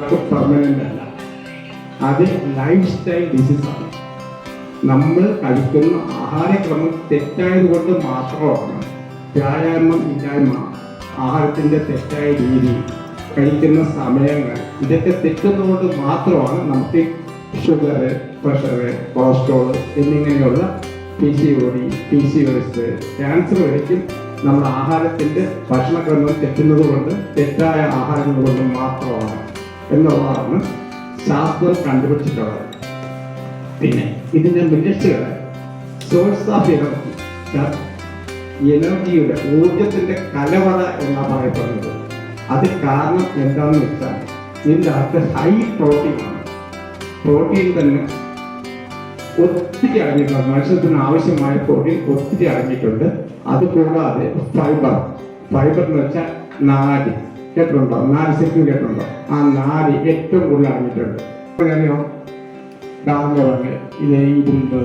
Permanent അല്ല. അത് life style ഡിസീസാണ് നമ്മൾ കഴിക്കുന്ന ആഹാരക്രമം തെറ്റായത് കൊണ്ട് മാത്രമാണ് വ്യായാമം ഇല്ലായ്മ ആഹാരത്തിന്റെ തെറ്റായ രീതി കഴിക്കുന്ന സമയങ്ങൾ ഇതൊക്കെ തെറ്റുന്നതുകൊണ്ട് മാത്രമാണ് നമുക്ക് ഷുഗർ പ്രഷർ കൊളസ്ട്രോൾ എന്നിങ്ങനെയുള്ള P C O D P C O cancer വരയ്ക്കും നമ്മുടെ ആഹാരത്തിന്റെ ഭക്ഷണക്രമം തെറ്റുന്നത് കൊണ്ട് തെറ്റായ ആഹാരങ്ങൾ കൊണ്ട് മാത്രമാണ് എന്നുള്ളതാണ് ശാസ്ത്രം കണ്ടുപിടിച്ചിട്ടുള്ളത്. പിന്നെ ഇതിന്റെ മില്ലറ്റുകൾ സോഴ്സ് ഓഫ് എനർജി എനർജിയുടെ ഊർജത്തിന്റെ കലവറ എന്നാണ് പറയപ്പെടുന്നത്. അത് കാരണം എന്താണെന്ന് വെച്ചാൽ ഇതിന്റെ അകത്ത് ഹൈ പ്രോട്ടീൻ ആണ്. പ്രോട്ടീൻ തന്നെ ഒത്തിരി അടങ്ങിയിട്ടുണ്ട്. മനുഷ്യത്തിന് ആവശ്യമായ പ്രോട്ടീൻ ഒത്തിരി അടങ്ങിയിട്ടുണ്ട്. അതുകൂടാതെ ഫൈബർ ഫൈബർ എന്ന് വെച്ചാൽ നാര് കേട്ടിട്ടുണ്ടോ? നാല് സെറ്റും കേട്ടിട്ടുണ്ടോ? ആ നാല് ഏറ്റവും കൂടുതൽ അടങ്ങിയിട്ടുണ്ട് അറിയോ ഡാർലോറങ്ങ് ഇത് ഇരുമ്പ്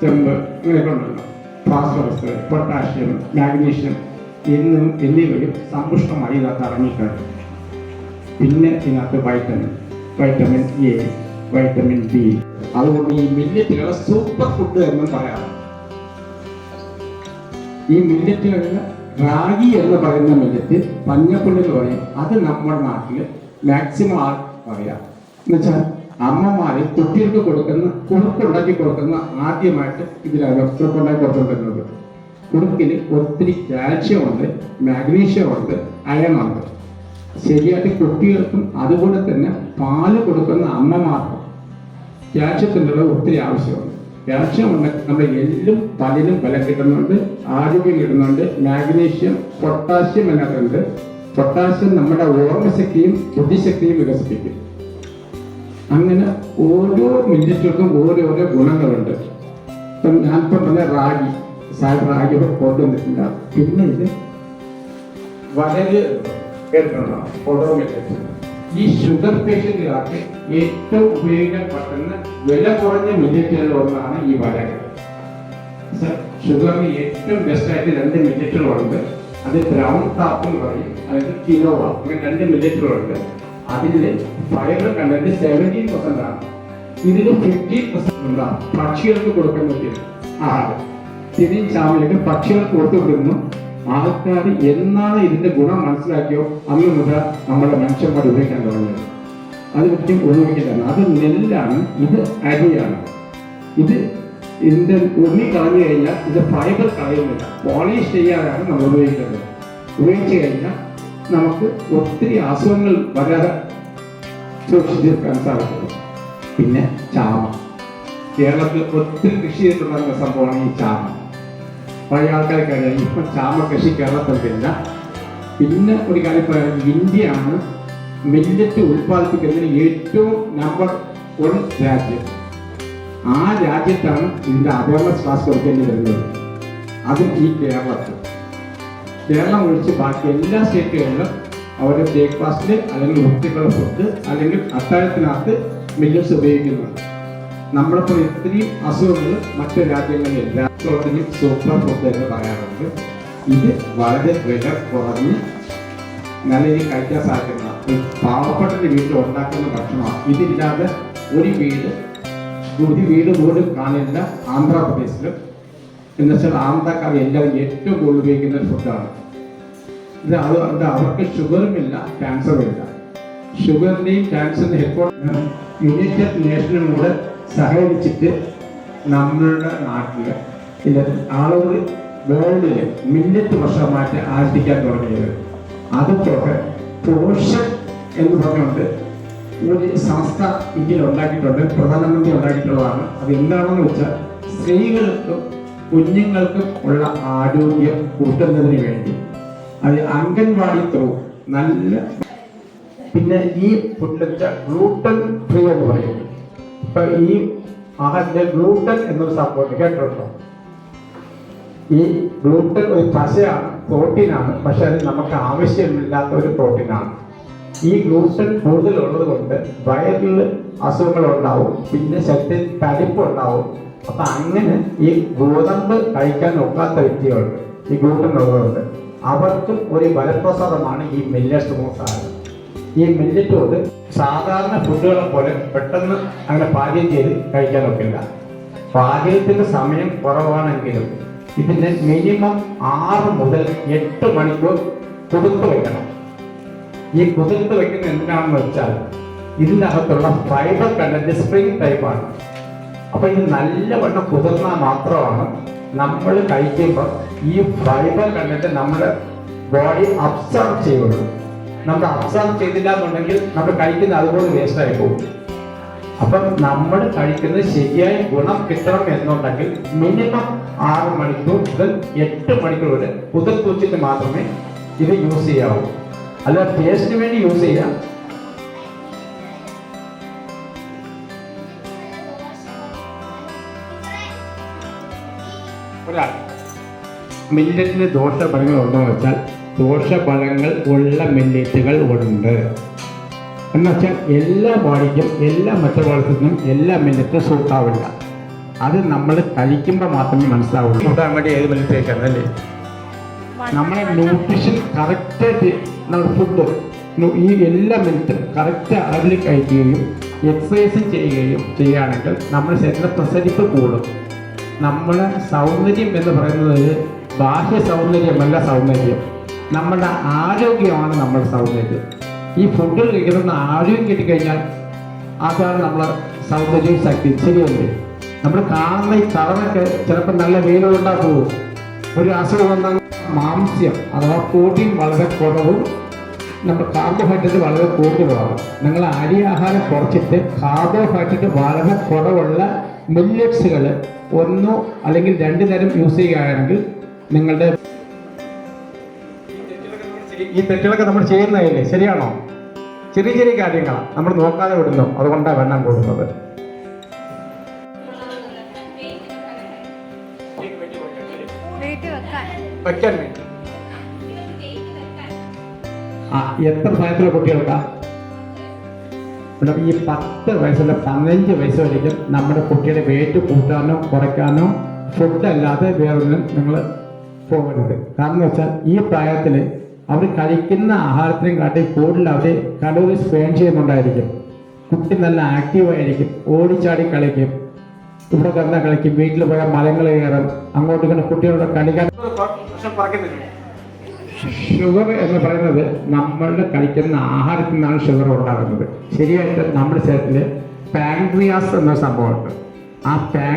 ചെമ്പ് ഇങ്ങനെയൊക്കെ ഉണ്ടല്ലോ. ഫോസ്ഫറസ് പൊട്ടാഷ്യം മാഗ്നീഷ്യം എന്നും എന്നിവയും സമ്പുഷ്ടമായി ഇതിനകത്ത് അടങ്ങിയിട്ടുണ്ട് പിന്നെ ഇതിനകത്ത് vitamin vitamin A vitamin B അതുകൊണ്ട് ഈ മില്ലറ്റുകളെ സൂപ്പർ ഫുഡ് എന്നും പറയാം. ഈ മില്ലറ്റുകളിൽ റാഗി എന്ന് പറയുന്ന മില്ലറ്റ് പഞ്ഞപ്പുള്ളി പറയും അത് നമ്മുടെ നാട്ടിൽ മാക്സിമം ആൾ പറയാം. എന്നുവെച്ചാൽ അമ്മമാര് കുട്ടികൾക്ക് കൊടുക്കുന്ന കുറുക്കുണ്ടാക്കി കൊടുക്കുന്ന ആദ്യമായിട്ട് ഇതിലാണ് കുറുക്കുണ്ടാക്കി കൊടുക്കുന്നത് കുറുക്കിൽ ഒത്തിരി കാൽഷ്യം ഉണ്ട് മാഗ്നീഷ്യം ഉണ്ട് അയണുണ്ട് ശരിയായിട്ട് കുട്ടികൾക്കും അതുപോലെ തന്നെ പാൽ കൊടുക്കുന്ന അമ്മമാർക്കും കാൽഷ്യത്തിന്റെ ഒത്തിരി ആവശ്യമുണ്ട് കാൽഷ്യം ഉണ്ടെങ്കിൽ നമ്മുടെ എല്ലും പല്ലിനും ബലം കിട്ടുന്നുണ്ട്. ആരോഗ്യം കിട്ടുന്നുണ്ട്. മാഗ്നീഷ്യം പൊട്ടാസ്യം എന്നൊക്കെ പൊട്ടാസ്യം നമ്മുടെ ഓർമ്മശക്തിയും ബുദ്ധിശക്തിയും വികസിപ്പിക്കും. അങ്ങനെ ഓരോ മിനിറ്റുകൾക്കും ഓരോരോ ഗുണങ്ങളുണ്ട്. ഇപ്പം ഞാനിപ്പം പറഞ്ഞ റാഗി സാഹിബ് റാഗി കൊണ്ടുവന്നിട്ടില്ല പിന്നെ ഇത് വരൽ കേട്ടിട്ടുണ്ടോ? ഓരോ മില്ലറ്റ് ഈ ഷുഗർ പേഷ്യന്റുകാർക്ക് ഏറ്റവും ഉപയോഗിക്കാൻ പറ്റുന്ന വില കുറഞ്ഞ മില്ലറ്റുകളിൽ ഒന്നാണ് ഈ വരക ഷുഗറിന് ഏറ്റവും ബെസ്റ്റ് ആയിട്ട് രണ്ട് മില്ലറ്റുകളുണ്ട് അത് ബ്രൗൺ ടാപ്പ് എന്ന് പറയും അതായത് കിലോവ അങ്ങനെ രണ്ട് മില്ലറ്റുകളുണ്ട് അതിൽ ഫൈബർ കണ്ടന്റ് സെവന്റീൻ പെർസെന്റ് ആണ്. ഇതിന് ഫിഫ്റ്റീൻ പെർസെന്റ് ഉണ്ടാകും പക്ഷികൾക്ക് കൊടുക്കുന്നത് ആ തിരിയും ചാമലൊക്കെ പക്ഷികൾക്ക് കൊടുത്തു വിടുന്നു. ആൾക്കാർ എന്നാണ് ഇതിന്റെ ഗുണം മനസ്സിലാക്കിയോ അന്ന് മുതൽ നമ്മുടെ മനുഷ്യന്മാർ ഉപയോഗിക്കാൻ തുടങ്ങിയത്. അത് ഒരിക്കലും ഉപയോഗിക്കില്ല. അത് നെല്ലാണ് ഇത് അരിയാണ്. ഇത് ഇതിന്റെ ഉണ്ണി കളഞ്ഞു കഴിഞ്ഞാൽ ഇത് ഫൈബർ കളയുന്നില്ല. പോളിഷ് ചെയ്യാനാണ് നമ്മൾ ഉപയോഗിക്കുന്നത്. ഉപയോഗിച്ച് കഴിഞ്ഞാൽ നമുക്ക് ഒത്തിരി അസുഖങ്ങൾ വരാതെ സൂക്ഷിച്ചെടുക്കാൻ സാധിക്കും. പിന്നെ ചാമ. കേരളത്തിൽ ഒത്തിരി കൃഷി ചെയ്തിട്ടുണ്ടാകുന്ന സംഭവമാണ് ഈ ചാമ. പഴയ ആൾക്കാർക്കറിയാം. ഇപ്പൊ ചാമ കൃഷി കേരളത്തിലില്ല പിന്നെ ഒരു കാര്യം പറയാം ഇന്ത്യയാണ് മില്ലറ്റ് ഉൽപ്പാദിപ്പിക്കുന്നതിന് ഏറ്റവും നമ്പർ വൺ രാജ്യം. ആ രാജ്യത്താണ് ഇതിന്റെ അവയർനെസ് ക്ലാസ് കൊടുക്കേണ്ടി വരുന്നത് അതും ഈ കേരളത്തിൽ. കേരളം ഒഴിച്ച് ബാക്കി എല്ലാ സ്റ്റേറ്റുകളിലും അവരുടെ ബ്രേക്ക്ഫാസ്റ്റിൽ അല്ലെങ്കിൽ വൃത്തിക്കുള്ള ഫുഡ് അല്ലെങ്കിൽ അത്താഴത്തിനകത്ത് മില്ലറ്റ്സ് ഉപയോഗിക്കുന്നുണ്ട്. നമ്മളിപ്പോൾ ഇത്രയും അസുഖങ്ങൾ മറ്റു രാജ്യങ്ങളിൽ രാഷ്ട്രത്തിന് സൂപ്പർ ഫുഡ് എന്ന് പറയാറുണ്ട്. ഇത് വളരെ വില കുറഞ്ഞ് നല്ല രീതിയിൽ കഴിക്കാൻ സാധിക്കുന്ന ഒരു പാവപ്പെട്ടൊരു വീട്ടിൽ ഉണ്ടാക്കുന്ന ഭക്ഷണമാണ്. ഇതില്ലാതെ ഒരു വീട് ഒരു വീട് പോലും കാണില്ല ആന്ധ്രാപ്രദേശിലും. എന്ന് വെച്ചാൽ ആന്ധ്രക്കാർ എല്ലാവരും ഏറ്റവും കൂടുതൽ ഉപയോഗിക്കുന്ന ഒരു ഫുഡാണ് ഇത് അതുകൊണ്ട് അവർക്ക് ഷുഗറും ഇല്ല ക്യാൻസറും ഇല്ല. ഷുഗറിന്റെയും ക്യാൻസറിന്റെ ഹെഡ്ക്വാർട്ടർ യുണൈറ്റഡ് നേഷനും കൂടെ സഹകരിച്ചിട്ട് നമ്മളുടെ നാട്ടിൽ ഇല്ല ആളുകൾ വേൾഡിൽ മില്ലറ്റ് വർഷമായിട്ട് ആചരിക്കാൻ തുടങ്ങിയത്. അതുപോലെ പോഷൻ എന്ന് പറഞ്ഞുകൊണ്ട് ഒരു സംസ്ഥ ഇന്ത്യയിൽ ഉണ്ടാക്കിയിട്ടുണ്ട് പ്രധാനമന്ത്രി ഉണ്ടാക്കിയിട്ടുള്ളതാണ്. അത് എന്താണെന്ന് വെച്ചാൽ സ്ത്രീകൾക്കും കുഞ്ഞുങ്ങൾക്കും ഉള്ള ആരോഗ്യം കൂട്ടുന്നതിന് വേണ്ടി. അത് അംഗൻവാടി ത്രൂ നല്ല പിന്നെ ഈ ഫുഡ് ഗ്ലൂട്ടൻ ഫ്രീ എന്ന് പറയും ഇപ്പൊ ഈ ആഹാരത്തിന്റെ ഗ്ലൂട്ടൻ എന്നൊരു സംഭവം കേട്ടിട്ടുണ്ടോ? ഈ ഗ്ലൂട്ടൻ ഒരു പശയാണ് പ്രോട്ടീനാണ്. പക്ഷെ അത് നമുക്ക് ആവശ്യമില്ലാത്ത ഒരു പ്രോട്ടീനാണ്. ഈ ഗ്ലൂട്ടൻ കൂടുതലുള്ളത് കൊണ്ട് വയറിൽ അസുഖങ്ങൾ ഉണ്ടാവും പിന്നെ ശക്തി തടിപ്പ് ഉണ്ടാവും അപ്പൊ അങ്ങനെ ഈ ഗോതമ്പ് കഴിക്കാൻ ഒക്കാത്ത വ്യക്തികളുണ്ട് ഈ ഗ്ലൂട്ടൻ ഉള്ളതുകൊണ്ട് അവർക്ക് ഒരു ബലപ്രസാദമാണ് ഈ മില്ലറ്റ് മൂസാരം ഈ മില്ലറ്റ് കൊണ്ട് സാധാരണ ഫുഡുകളെ പോലെ പെട്ടെന്ന് അങ്ങനെ പാചകം ചെയ്ത് കഴിക്കാൻ ഒക്കില്ല. പാചകത്തിന്റെ സമയം കുറവാണെങ്കിലും ഇതിന് മിനിമം ആറ് മുതൽ എട്ട് മണിക്കൂർ കുതിർത്ത് വെക്കണം. ഈ കുതിർത്ത് വെക്കുന്നത് എന്തിനാണെന്ന് വെച്ചാൽ ഇതിന്റെ അകത്തുള്ള ഫൈബർ കണ്ടന്റ് സ്പ്രിംഗ് ടൈപ്പാണ് അപ്പൊ ഇത് നല്ലവണ്ണം കുതിർന്നാൽ മാത്രമാണ് നമ്മൾ കഴിക്കുമ്പോൾ ഈ ഫൈബർ കണ്ടന്റ് നമ്മുടെ ബോഡി അബ്സോർബ് ചെയ്യുള്ളൂ. നമ്മൾ അബ്സോർബ് ചെയ്തില്ല എന്നുണ്ടെങ്കിൽ നമ്മൾ കഴിക്കുന്ന അതുപോലെ വേസ്റ്റ് ആയി പോകും. അപ്പം നമ്മൾ കഴിക്കുന്നത് ശരിയായ ഗുണം കിട്ടണം എന്നുണ്ടെങ്കിൽ മിനിമം ആറ് മണിക്കൂർ മുതൽ എട്ട് മണിക്കൂർ വരെ കുതിർത്ത് മാത്രമേ ഇത് യൂസ് ചെയ്യാവൂ. അല്ല ടേസ്റ്റിന് വേണ്ടി യൂസ് ചെയ്യാം. മില്ലറ്റിന് ദോഷഫലങ്ങൾ ഉണ്ടോ എന്ന് വെച്ചാൽ ദോഷഫലങ്ങൾ ഉള്ള മില്ലറ്റുകൾ ഉണ്ട് എന്നുവെച്ചാൽ എല്ലാ ബോഡിക്കും എല്ലാ മെറ്റബോളിസത്തിനും എല്ലാ മില്ലറ്റും സൂട്ടാവില്ല അത് നമ്മൾ കഴിക്കുമ്പോൾ മാത്രമേ മനസ്സിലാവുള്ളൂ. കൂട്ടാൻ വേണ്ടി ഏത് കഴിക്കണം അല്ലേ? നമ്മളെ ന്യൂട്രീഷൻ കറക്റ്റായിട്ട് നമ്മുടെ ഫുഡ് ഈ എല്ലാ മിനിറ്റും കറക്റ്റ് അളവിൽ കഴിക്കുകയും എക്സസൈസ് ചെയ്യുകയും ചെയ്യുകയാണെങ്കിൽ നമ്മുടെ ശരീര പ്രസരിപ്പ് കൂടും. നമ്മുടെ സൗന്ദര്യം എന്ന് പറയുന്നത് ബാഹ്യ സൗന്ദര്യമല്ല സൗന്ദര്യം. നമ്മുടെ ആരോഗ്യമാണ് നമ്മുടെ സൗന്ദര്യം. ഈ ഫുഡ് കഴിക്കുന്ന ആരോഗ്യം കിട്ടിക്കഴിഞ്ഞാൽ അതാണ് നമ്മളെ സൗന്ദര്യവും ശക്തി ശരിയല്ലേ? നമ്മൾ കാണുന്ന ഈ കളറൊക്കെ ചിലപ്പോൾ നല്ല വെയിലുകൊണ്ടാ പോകും ഒരു അസുഖം വന്നാൽ മാംസ്യം അഥവാ പ്രോട്ടീൻ വളരെ കുറവും. നമ്മുടെ കാർബോഹൈഡ്രേറ്റ് വളരെ കൂടുതലുമാണ്. നിങ്ങൾ അരി ആഹാരം കുറച്ചിട്ട് കാർബോഹൈഡ്രേറ്റ് വളരെ കുറവുള്ള മില്ലറ്റ്സുകൾ ഒന്നോ അല്ലെങ്കിൽ രണ്ട് നേരം യൂസ് ചെയ്യുകയാണെങ്കിൽ നിങ്ങളുടെ ഈ തെറ്റുകളൊക്കെ നമ്മൾ ചെയ്യുന്നതല്ലേ? ശരിയാണോ? ചെറിയ ചെറിയ കാര്യങ്ങളാണ് നമ്മൾ നോക്കാതെ വിടുന്നു. അതുകൊണ്ടാണ് വെള്ളം കൂടുന്നത്. ആ എത്ര പ്രായത്തിലുള്ള കുട്ടികൾക്കാണ് ഈ പത്ത് വയസ്സുള്ള പതിനഞ്ച് വയസ്സ് വരെയും നമ്മുടെ കുട്ടിയുടെ വെയിറ്റ് കൂട്ടാനോ കുറയ്ക്കാനോ ഫുഡ് അല്ലാതെ വേറൊന്നും നിങ്ങൾ പോകരുത്. കാരണം വെച്ചാൽ ഈ പ്രായത്തിൽ അവർ കഴിക്കുന്ന ആഹാരത്തിനും കാട്ടി കൂടുതൽ അവർ കലോറി സ്പേൺ ചെയ്യുന്നുണ്ടായിരിക്കും. കുട്ടി നല്ല ആക്റ്റീവായിരിക്കും ഓടിച്ചാടി കളിക്കും. ഇവിടെ കിടന്ന കളിക്കും വീട്ടിൽ പോയാൽ മരങ്ങൾ കയറും. അങ്ങോട്ട് ഇങ്ങനെ കുട്ടികളുടെ കളിക്കാൻ ഷുഗർ എന്ന് പറയുന്നത് നമ്മളുടെ കഴിക്കുന്ന ആഹാരത്തിൽ നിന്നാണ് ഷുഗർ ഉണ്ടാകുന്നത് ശരിയായിട്ട് നമ്മുടെ ശരീരത്തിൽ പാൻക്രിയാസ് എന്ന സംഭവമുണ്ട്. ആ പാൻ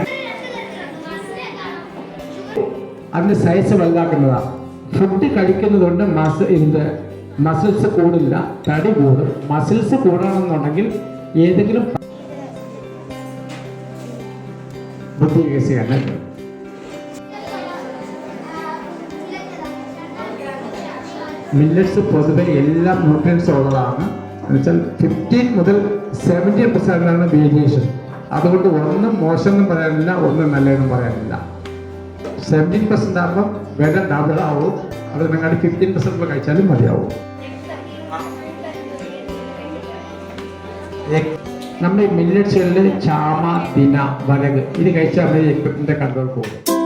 അതിന്റെ സൈസ് വലുതാക്കുന്നതാണ് ഫുഡ് കഴിക്കുന്നതുകൊണ്ട് മസ് ഇത് മസിൽസ് കൂടില്ല തടി കൂടും. മസിൽസ് കൂടണമെന്നുണ്ടെങ്കിൽ ഏതെങ്കിലും വികസിക്കാൻ മില്ലറ്റ്സ് പൊതുവെ എല്ലാ ന്യൂട്രിയൻസ് ഉള്ളതാണ്. എന്നുവെച്ചാൽ ഫിഫ്റ്റീൻ മുതൽ സെവന്റി പെർസെന്റാണ് വേരിയേഷൻ അതുകൊണ്ട് ഒന്നും മോശമെന്നും പറയാനില്ല ഒന്നും നല്ലതെന്നും പറയാനില്ല. സെവന്റീൻ പെർസെന്റ് ആകുമ്പോൾ വില ഡബിൾ ആവും. അത് നിങ്ങളുടെ ഫിഫ്റ്റീൻ പെർസെന്റ് കഴിച്ചാലും മതിയാവും. നമ്മുടെ മില്ലറ്റ്സുകളിൽ ചാമ ദിന വരക് ഇത് കഴിച്ചാൽ നമ്മുടെ കൺട്രോൾ പോകും.